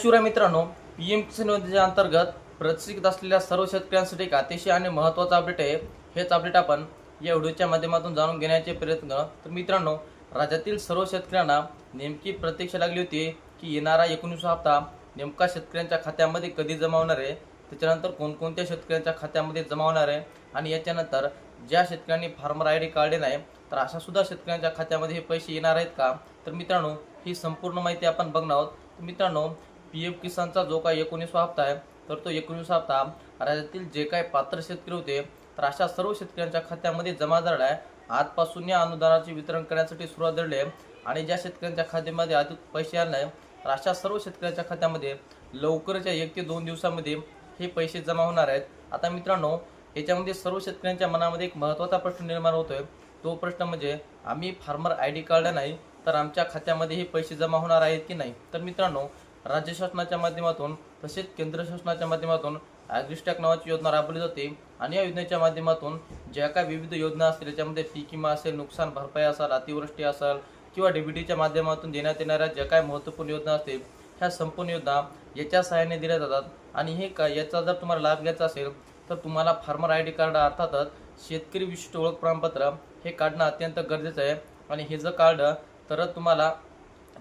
शिवराय मित्रांनो P M किसान योजनेच्या अंतर्गत प्रशिक्षित असलेल्या सर्व शेतकऱ्यांसाठी एक अतिशय आणि महत्त्वाचा अपडेट आहे. हेच अपडेट आपण या व्हिडिओच्या माध्यमातून जाणून घेण्याचे प्रयत्न तर मित्रांनो राज्यातील सर्व शेतकऱ्यांना नेमकी प्रतीक्षा लागली होती की येणारा एकोणीसवा हप्ता नेमका शेतकऱ्यांच्या खात्यामध्ये कधी जमा होणार आहे? त्याच्यानंतर कोणकोणत्या शेतकऱ्यांच्या खात्यामध्ये जमा होणार आहे? आणि याच्यानंतर ज्या शेतकऱ्यांनी फार्मर आय डी काढले नाही तर अशा सुद्धा शेतकऱ्यांच्या खात्यामध्ये हे पैसे येणार आहेत का? तर मित्रांनो ही संपूर्ण माहिती आपण बघणार आहोत. तर मित्रांनो पी एफ किसानचा जो काही एकोणीसवा हप्ता आहे तर तो एकोणीसवा हप्ता राज्यातील जे काही पात्र शेतकरी होते तर अशा सर्व शेतकऱ्यांच्या खात्यामध्ये जमा झाला आहे. आजपासून या अनुदानाचे वितरण करण्यासाठी सुरुवात झाली आहे. आणि ज्या शेतकऱ्यांच्या खात्यामध्ये अधिक पैसे आले नाही तर अशा सर्व शेतकऱ्यांच्या खात्यामध्ये लवकरच्या एक ते दोन दिवसामध्ये हे पैसे जमा होणार आहेत. आता मित्रांनो याच्यामध्ये सर्व शेतकऱ्यांच्या मनामध्ये एक महत्त्वाचा प्रश्न निर्माण होतोय. तो प्रश्न म्हणजे आम्ही फार्मर आय डी काढला नाही तर आमच्या खात्यामध्ये हे पैसे जमा होणार आहेत की नाही? तर मित्रांनो राज्य शासनाच्या माध्यमातून तसेच केंद्र शासनाच्या माध्यमातून ॲग्रिस्टॅक नावाची योजना राबवली जाते. आणि या योजनेच्या माध्यमातून ज्या काय विविध योजना असतील त्याच्यामध्ये पीक विमा असेल नुकसान भरपाई असेल अतिवृष्टी असेल किंवा डीबीटीच्या माध्यमातून देण्यात येणाऱ्या ज्या काय महत्त्वपूर्ण योजना असतील ह्या संपूर्ण योजना याच्या सहाय्याने दिल्या जातात. आणि हे का याचा जर तुम्हाला लाभ घ्यायचा असेल तर तुम्हाला फार्मर आय डी कार्ड अर्थातच शेतकरी विशिष्ट ओळख प्रमाणपत्र हे काढणं अत्यंत गरजेचं आहे. आणि हे जर काढलं तरच तुम्हाला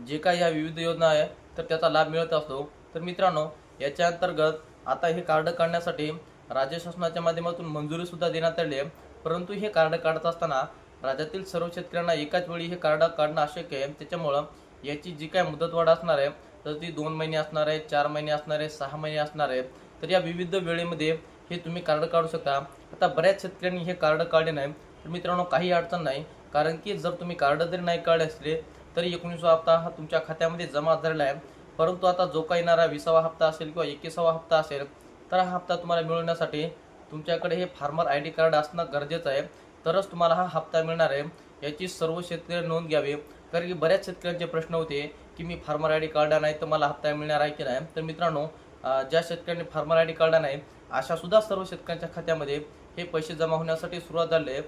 जे काही ह्या विविध योजना आहे तर त्याचा लाभ मिळत असतो. तर मित्रांनो याच्या अंतर्गत आता हे कार्ड काढण्यासाठी राज्य शासनाच्या माध्यमातून मंजुरी सुद्धा देण्यात आली आहे. परंतु हे कार्ड काढत असताना राज्यातील सर्व शेतकऱ्यांना एकाच वेळी हे कार्ड काढणं आवश्यक आहे. त्याच्यामुळं याची जी काय मुदतवाढ असणार आहे तर ती दोन महिने असणार आहे चार महिने असणार आहे सहा महिने असणार आहे. तर या विविध वेळेमध्ये हे तुम्ही कार्ड काढू शकता. आता बऱ्याच शेतकऱ्यांनी हे कार्ड काढले नाही. तर मित्रांनो काही अडचण नाही. कारण की जर तुम्ही कार्ड जरी नाही काढले असले तरी एकोणीसवा हप्ता हा तुमच्या खात्यामध्ये जमा झालेला आहे. परंतु आता जो काही येणारा विसावा हप्ता असेल किंवा एकविसावा हप्ता असेल तर हा हप्ता तुम्हाला मिळवण्यासाठी तुमच्याकडे हे फार्मर आय डी कार्ड असणं गरजेचं आहे. तरच तुम्हाला हा हप्ता मिळणार आहे. याची सर्व शेतकरी नोंद घ्यावी. कारण की बऱ्याच शेतकऱ्यांचे प्रश्न होते की मी फार्मर आय डी कार्ड नाही तर मला हप्ता मिळणार आहे की नाही. तर मित्रांनो ज्या शेतकऱ्यांनी फार्मर आय डी कार्ड नाही अशा सुद्धा सर्व शेतकऱ्यांच्या खात्यामध्ये हे पैसे जमा होण्यासाठी सुरुवात झाली आहे.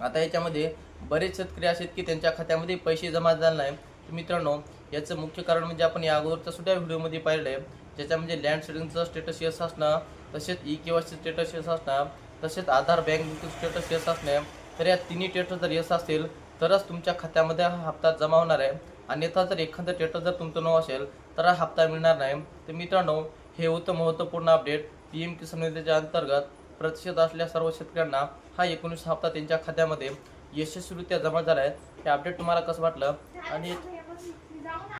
आता याच्यामध्ये बरेच शेतकरी असे आहेत की त्यांच्या खात्यामध्ये पैसे जमा झाले नाही. तर मित्रांनो याचं मुख्य कारण म्हणजे आपण या अगोदरच्या सुद्धा व्हिडिओमध्ये पाहिलं आहे ज्याच्यामध्ये म्हणजे लँड सेटिंगचं स्टेटस येस असणं तसेच ई केवायसी स्टेटस येस असणं तसेच Aadhaar bank booking status yes असणे तर या तिन्ही स्टेटस जर येस असतील तरच तुमच्या खात्यामध्ये हा हप्ता जमा होणार आहे. अन्यथा जर एखादं स्टेटस जर तुमचं नाव असेल तर हा हप्ता मिळणार नाही. तर मित्रांनो हे होतं महत्त्वपूर्ण अपडेट पी एम किसान योजनेच्या अंतर्गत. प्रतिशत असलेल्या सर्व शेतकऱ्यांना हा एकोणीस हप्ता त्यांच्या खात्यामध्ये यशस्वीरित्या जमा झाला आहे हे अपडेट तुम्हाला कसं वाटलं? आणि